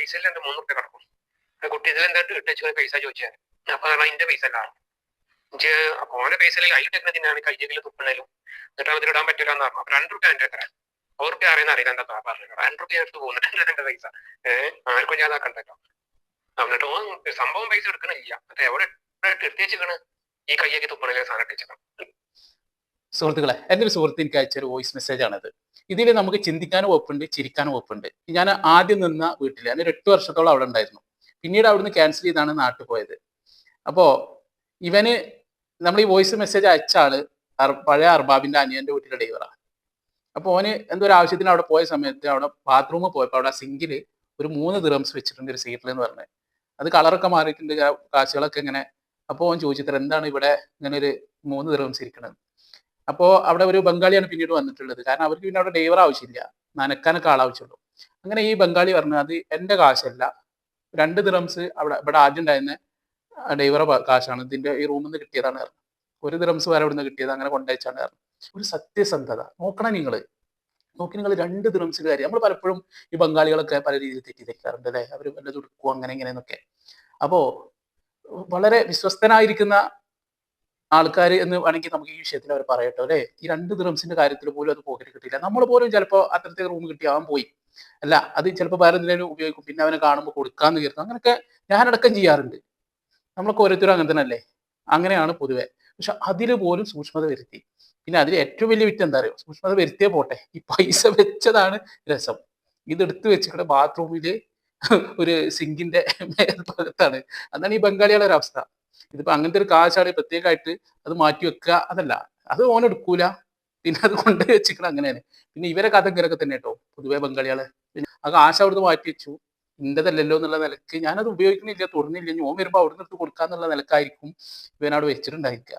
പൈസ ഇല്ല എന്റെ മൂന്ന് റുപ്യ കിടക്കും കുട്ടി ഇതിൽ എന്താ ഇട്ടു പൈസ ചോദിച്ചാൽ അപ്പൊ പറഞ്ഞാൽ എന്റെ പൈസ അല്ല എനിക്ക് അപ്പൊ ഓന്റെ പൈസ കയ്യിൽ തുപ്പണേലും. എന്നിട്ട് അവർ ഇടാൻ പറ്റില്ല എന്ന് പറഞ്ഞു. അപ്പൊ രണ്ട് റുപ്യ എന്റെ എത്ര അവർക്ക് അറിയുന്ന അറിയില്ല. എന്താ പറഞ്ഞത്? രണ്ട് റുപ്യ എടുത്ത് പോകുന്നുണ്ട് എന്റെ പൈസ? ഏഹ് ആർക്കും ഞാൻ ആക്കണ്ടല്ലോ. എന്നിട്ട് ഓൻ സംഭവം പൈസ എടുക്കണില്ല. അപ്പൊ എവിടെ എത്തിച്ചിക്കണ് ഈ കയ്യൊക്കെ തുപ്പണേലെ സാധനം ഇട്ടിച്ചിക്കണം സുഹൃത്തുക്കളെ എന്റെ ഒരു സുഹൃത്തിന് അയച്ചൊരു വോയിസ് മെസ്സേജ് ആണിത് ഇതിൽ നമുക്ക് ചിന്തിക്കാനും ഒപ്പുണ്ട് ചിരിക്കാനും ഒപ്പുണ്ട് ഞാൻ ആദ്യം നിന്ന വീട്ടിൽ ഞാൻ എട്ട് വർഷത്തോളം അവിടെ ഉണ്ടായിരുന്നു. പിന്നീട് അവിടുന്ന് ക്യാൻസൽ ചെയ്താണ് നാട്ടിൽ പോയത്. അപ്പോൾ ഇവന് നമ്മൾ ഈ വോയിസ് മെസ്സേജ് അയച്ച ആൾ പഴയ അർബാബിന്റെ അനിയന്റെ വീട്ടിലെ ഡ്രൈവറാണ് അപ്പോൾ ഓന് എന്തൊരു ആവശ്യത്തിന് അവിടെ പോയ സമയത്ത് അവിടെ ബാത്റൂമിൽ പോയപ്പോൾ അവിടെ സിങ്കിൽ ഒരു മൂന്ന് ദിറംസ് വെച്ചിട്ടുണ്ട് ഒരു സീറ്റിൽ എന്ന് പറഞ്ഞത് അത് കളറൊക്കെ മാറിയിട്ടുണ്ട് കാശുകളൊക്കെ ഇങ്ങനെ. അപ്പോൾ ഓൻ ചോദിച്ചിട്ട് എന്താണ് ഇവിടെ ഇങ്ങനെ ഒരു മൂന്ന് ദിറംസ് ഇരിക്കണത്? അപ്പോൾ അവിടെ ഒരു ബംഗാളിയാണ് പിന്നീട് വന്നിട്ടുള്ളത്. കാരണം അവർക്ക് പിന്നെ അവിടെ ഡ്രൈവർ ആവശ്യമില്ല. നനക്കാനൊക്കെ ആളാവശ്യമുള്ളൂ അങ്ങനെ ഈ ബംഗാളി പറഞ്ഞു അത് എന്റെ കാശല്ല. രണ്ട് ദിറംസ് അവിടെ ഇവിടെ ആദ്യം ഉണ്ടായിരുന്ന ഡ്രൈവറെ കാശാണ്. ഇതിന്റെ ഈ റൂമിൽ നിന്ന് കിട്ടിയതാണ് പറഞ്ഞു. ഒരു ദിറംസ് വരെ അവിടെ നിന്ന് കിട്ടിയത്. അങ്ങനെ കൊണ്ടുവച്ചാണ് പറഞ്ഞു. ഒരു സത്യസന്ധത. നോക്കണം നിങ്ങൾ നോക്കി നിങ്ങൾ രണ്ട് ദിറംസിന്റെ കാര്യം. നമ്മൾ പലപ്പോഴും ഈ ബംഗാളികളൊക്കെ പല രീതിയിൽ തെറ്റിദ്ധരിക്കാറുണ്ട് അല്ലെ? അവർ വല്ലതും എടുക്കും അങ്ങനെ ഇങ്ങനെയെന്നൊക്കെ അപ്പോൾ വളരെ വിശ്വസ്തനായിരിക്കുന്ന ആൾക്കാർ എന്ന് വേണമെങ്കിൽ നമുക്ക് ഈ വിഷയത്തിൽ അവർ പറയട്ടോ അല്ലെ? ഈ രണ്ട് ദിറംസിന്റെ കാര്യത്തിൽ പോലും അത് പോക്കറ്റ് കിട്ടില്ല നമ്മൾ പോലും ചിലപ്പോൾ അത്തരത്തിൽ റൂം കിട്ടിയാവാൻ പോയി. അല്ല അത് ചിലപ്പോൾ വേറെ എന്തിനും ഉപയോഗിക്കും. പിന്നെ അവനെ കാണുമ്പോൾ കൊടുക്കാന്ന് കയറുന്നു അങ്ങനെയൊക്കെ ഞാനടക്കം ചെയ്യാറുണ്ട്. നമ്മളൊക്കെ ഓരോരുത്തരും അങ്ങനെ തന്നെ അല്ലേ അങ്ങനെയാണ് പൊതുവെ. പക്ഷെ അതിൽ പോലും സൂക്ഷ്മത വരുത്തി. പിന്നെ അതിൽ ഏറ്റവും വലിയ വിറ്റ് എന്താ അറിയോ? സൂക്ഷ്മത വരുത്തിയേ പോട്ടെ. ഈ പൈസ വെച്ചതാണ് രസം. ഇതെടുത്ത് വെച്ചിട്ട് ബാത്റൂമിൽ ഒരു സിങ്കിന്റെ മേൽഭാഗത്താണ്. അതാണ് ഈ ബംഗാളികളുടെ അവസ്ഥ. ഇതിപ്പോ അങ്ങനത്തെ ഒരു കാശാണ് പ്രത്യേകമായിട്ട് അത് മാറ്റി വെക്കുക അതല്ല അത് ഓൻ എടുക്കൂല. പിന്നെ അത് കൊണ്ട് വെച്ചിക്കണം അങ്ങനെയാണ്. പിന്നെ ഇവരെ കഥ ഇങ്ങനെയൊക്കെ തന്നെ കേട്ടോ. പൊതുവെ ബംഗാളികൾ. പിന്നെ ആ കാശ് അവിടുന്ന് മാറ്റി വെച്ചു. ഇന്റതല്ലല്ലോ എന്നുള്ള നിലയ്ക്ക് ഞാനത് ഉപയോഗിക്കണില്ല തുടർന്നില്ല ഓൻ വരുമ്പോ അവിടുന്ന് എടുത്ത് കൊടുക്കാന്നുള്ള നിലക്കായിരിക്കും ഇവനവിടെ വെച്ചിട്ടുണ്ടായിരിക്കുക.